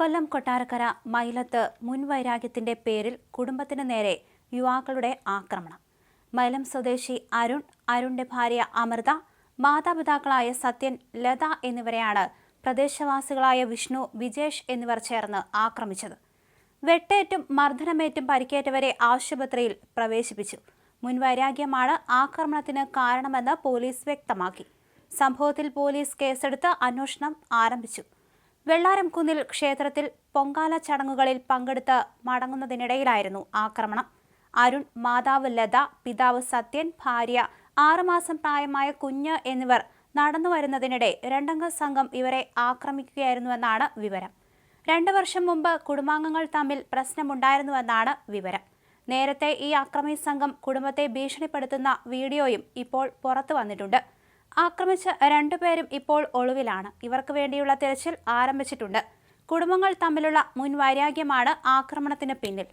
കൊല്ലം കൊട്ടാരക്കര മൈലത്ത് മുൻവൈരാഗ്യത്തിന്റെ പേരിൽ കുടുംബത്തിന് നേരെ യുവാക്കളുടെ ആക്രമണം. മൈലം സ്വദേശി അരുൺ അരുണിന്റെ ഭാര്യ അമൃത മാതാപിതാക്കളായ സത്യൻ ലത എന്നിവരെയാണ് പ്രദേശവാസികളായ വിഷ്ണു വിജേഷ് എന്നിവർ ചേർന്ന് ആക്രമിച്ചത്. വെട്ടേറ്റും മർദ്ദനമേറ്റും പരിക്കേറ്റവരെ ആശുപത്രിയിൽ പ്രവേശിപ്പിച്ചു. മുൻവൈരാഗ്യമാണ് ആക്രമണത്തിന് കാരണമെന്ന് പോലീസ് വ്യക്തമാക്കി. സംഭവത്തിൽ പോലീസ് കേസെടുത്ത് അന്വേഷണം ആരംഭിച്ചു. വെള്ളാരംകുന്നിൽ ക്ഷേത്രത്തിൽ പൊങ്കാല ചടങ്ങുകളിൽ പങ്കെടുത്ത് മടങ്ങുന്നതിനിടയിലായിരുന്നു ആക്രമണം. അരുൺ മാതാവ് ലത പിതാവ് സത്യൻ ഭാര്യ ആറുമാസം പ്രായമായ കുഞ്ഞ് എന്നിവർ നടന്നു വരുന്നതിനിടെ രണ്ടംഗ സംഘം ഇവരെ ആക്രമിക്കുകയായിരുന്നുവെന്നാണ് വിവരം. രണ്ടു വർഷം മുമ്പ് കുടുംബാംഗങ്ങൾ തമ്മിൽ പ്രശ്നമുണ്ടായിരുന്നുവെന്നാണ് വിവരം. നേരത്തെ ഈ അക്രമി സംഘം കുടുംബത്തെ ഭീഷണിപ്പെടുത്തുന്ന വീഡിയോയും ഇപ്പോൾ പുറത്തു വന്നിട്ടുണ്ട് ആക്രമിച്ച രണ്ടുപേരും ഇപ്പോൾ ഒളിവിലാണ്. ഇവർക്ക് വേണ്ടിയുള്ള തിരച്ചിൽ ആരംഭിച്ചിട്ടുണ്ട്. കുടുംബങ്ങൾ തമ്മിലുള്ള മുൻവൈരാഗ്യമാണ് ആക്രമണത്തിന് പിന്നിൽ.